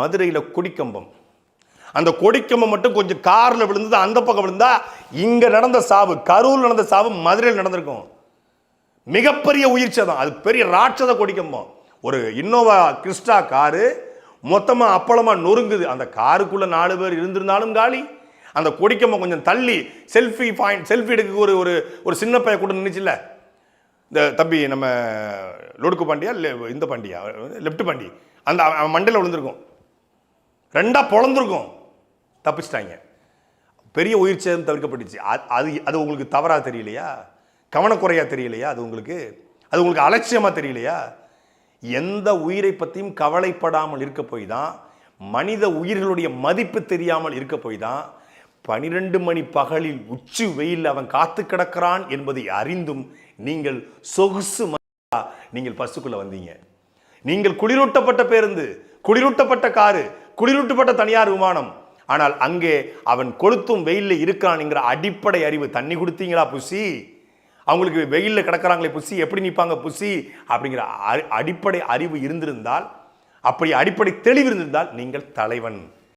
மதுரையில் கொடிக்கம்பம். அந்த கொடிக்கம்பம் மட்டும் கொஞ்சம் காரில் விழுந்தது அந்த பக்கம் விழுந்தா இங்கே நடந்த சாவு கரூர் நடந்த சாவு மதுரையில் நடந்திருக்கும். மிகப்பெரிய உயிர்ச்சி தான் அது பெரிய ராட்சத கொடிக்கம்பம். ஒரு இன்னோவா கிறிஸ்டா காரு மொத்தமாக அப்பளமாக நொறுங்குது. அந்த காருக்குள்ளே நாலு பேர் இருந்திருந்தாலும் காலி. அந்த கொடிக்கம்பம் கொஞ்சம் தள்ளி செல்ஃபி பாயிண்ட் செல்ஃபி எடுக்க ஒரு ஒரு ஒரு சின்ன பையன் கூட நின்றுச்சுல்ல இந்த தம்பி நம்ம லொடுக்கு பாண்டியா இந்த பாண்டியா? லெஃப்ட் பாண்டி. அந்த மண்டையில் விழுந்திருக்கும். ரெண்டாக பொழந்திருக்கும். தப்பிச்சிட்டாங்க. பெரிய உயிர் சேதம் தவிர்க்கப்பட்டுச்சு. அது- அது அது உங்களுக்கு தவறாக தெரியலையா? கவனக்குறையாக தெரியலையா? அது உங்களுக்கு அது உங்களுக்கு அலட்சியமாக தெரியலையா? எந்த உயிரை பற்றியும் கவலைப்படாமல் இருக்க போய் தான் மனித உயிர்களுடைய மதிப்பு தெரியாமல் இருக்க போய் தான் பனிரெண்டு மணி பகலில் உச்சி வெயில் அவன் காத்து கிடக்கிறான் என்பதை அறிந்தும் நீங்கள் சொகுசு நீங்கள் பஸ்ஸுக்குள்ளே வந்தீங்க. நீங்கள் குளிரூட்டப்பட்ட பேருந்து குளிரூட்டப்பட்ட காரு குளிரூட்டப்பட்ட தனியார் விமானம். ஆனால் அங்கே அவன் கொளுத்தும் வெயிலில் இருக்கான் அடிப்படை அறிவு. தண்ணி கொடுத்தீங்களா புசி அவங்களுக்கு வெயிலில் கிடக்கிறாங்களே புசி எப்படி நிற்பாங்க புசி அப்படிங்கிற அடிப்படை அறிவு இருந்திருந்தால் அப்படி அடிப்படை தெளிவு இருந்திருந்தால் நீங்கள் தலைவன்.